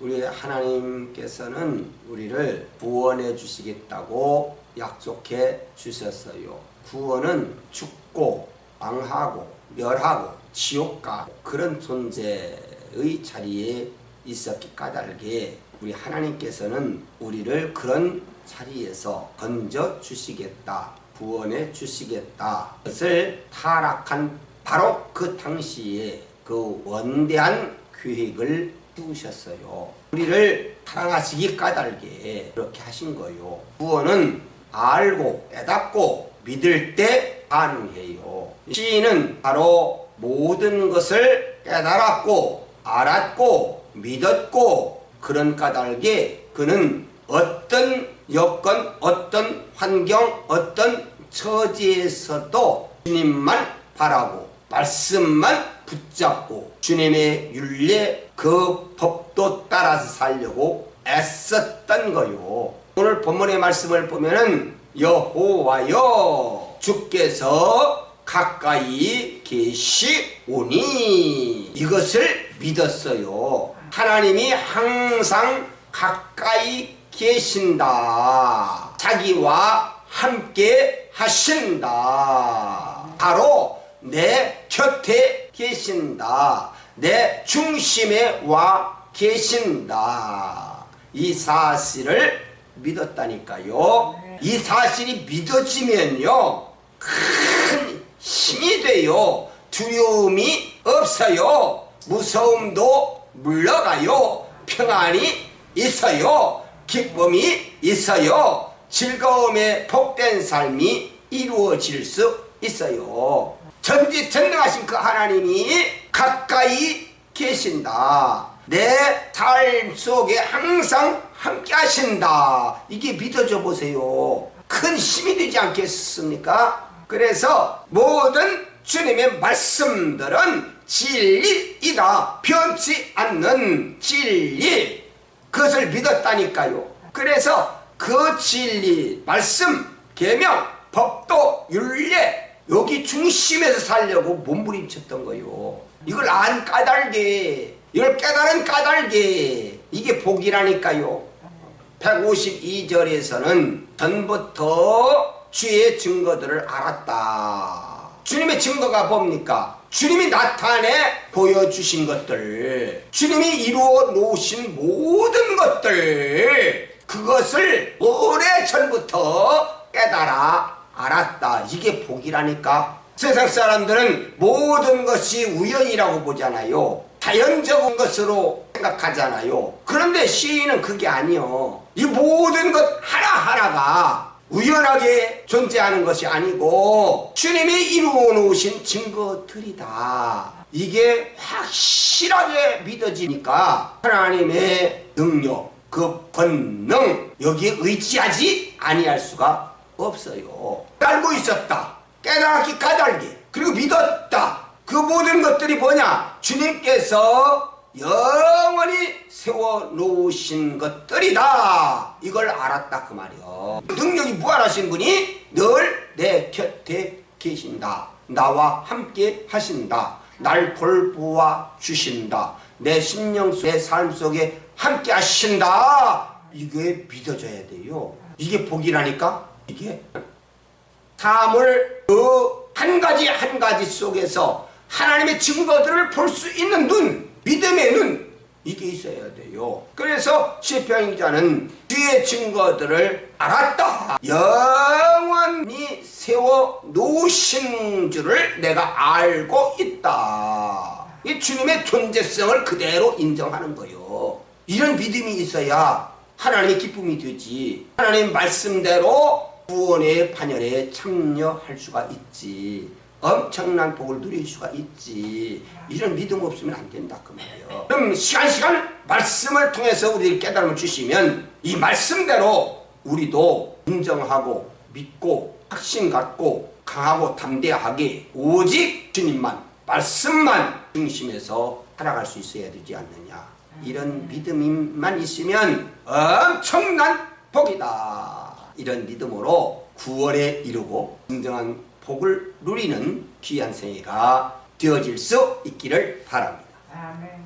우리 하나님께서는 우리를 구원해 주시겠다고 약속해 주셨어요. 구원은 죽고 망하고 멸하고 지옥가 그런 존재의 자리에 있었기 까닭에 우리 하나님께서는 우리를 그런 자리에서 건져 주시겠다. 구원해 주시겠다. 그것을 타락한 바로 그 당시에 그 원대한 계획을 세우셨어요. 우리를 사랑하시기 까닭에 그렇게 하신 거요. 구원은 알고 깨닫고 믿을 때 가능해요. 시인은 바로 모든 것을 깨달았고 알았고 믿었고 그런 까닭에 그는 어떤 여건, 어떤 환경, 어떤 처지에서도 주님만 바라고 말씀만 붙잡고 주님의 윤례 그 법도 따라서 살려고 애썼던 거요. 오늘 본문의 말씀을 보면은 여호와여 주께서 가까이 계시오니 이것을 믿었어요. 하나님이 항상 가까이 계신다. 자기와 함께 하신다. 바로 내 곁에 계신다. 내 중심에 와 계신다. 이 사실을 믿었다니까요. 이 사실이 믿어지면요. 큰 힘이 돼요. 두려움이 없어요. 무서움도 물러가요. 평안이 있어요. 기쁨이 있어요. 즐거움에 복된 삶이 이루어질 수 있어요. 전지전능하신 그 하나님이 가까이 계신다. 내 삶 속에 항상 함께 하신다. 이게 믿어져 보세요. 큰 힘이 되지 않겠습니까? 그래서 모든 주님의 말씀들은 진리이다. 변치 않는 진리. 그것을 믿었다니까요. 그래서 그 진리, 말씀, 계명, 법도, 윤례 여기 중심에서 살려고 몸부림쳤던 거요. 이걸 안 까닭에, 이걸 깨달은 까닭에 이게 복이라니까요. 152절에서는 전부터 주의 증거들을 알았다. 주님의 증거가 뭡니까? 주님이 나타내 보여주신 것들, 주님이 이루어 놓으신 모든 것들, 그것을 오래 전부터 깨달아 알았다. 이게 복이라니까. 세상 사람들은 모든 것이 우연이라고 보잖아요. 자연적인 것으로 생각하잖아요. 그런데 시인은 그게 아니요. 이 모든 것 하나하나가 우연하게 존재하는 것이 아니고 주님이 이루어 놓으신 증거들이다. 이게 확실하게 믿어지니까 하나님의 능력, 그 권능 여기에 의지하지 아니할 수가 없어요. 알고 있었다. 깨닫기 까닭이 그리고 믿었다. 그 모든 것들이 뭐냐? 주님께서 영원히 세워 놓으신 것들이다. 이걸 알았다 그 말이요. 능력이 무한하신 분이 늘 내 곁에 계신다. 나와 함께 하신다. 날 돌보아 주신다. 내 심령 속, 내삶 속에 함께 하신다. 이게 믿어져야 돼요. 이게 복이라니까? 이게 삶을 그한 가지 한 가지 속에서 하나님의 증거들을 볼 수 있는 눈, 믿음의 눈, 이게 있어야 돼요. 그래서 시편 기자는 주의 증거들을 알았다. 영원히 세워 놓으신 줄을 내가 알고 있다. 이 주님의 존재성을 그대로 인정하는 거요. 이런 믿음이 있어야 하나님의 기쁨이 되지. 하나님 말씀대로 구원의 반열에 참여할 수가 있지. 엄청난 복을 누릴 수가 있지. 이런 믿음 없으면 안 된다 그 말이에요. 그럼 시간 시간 말씀을 통해서 우리를 깨달음을 주시면 이 말씀대로 우리도 인정하고 믿고 확신 갖고 강하고 담대하게 오직 주님만 말씀만 중심에서 살아갈 수 있어야 되지 않느냐. 이런 믿음만 있으면 엄청난 복이다. 이런 믿음으로 구원에 이르고 진정한 복을 누리는 귀한 생애가 되어질 수 있기를 바랍니다. 아멘.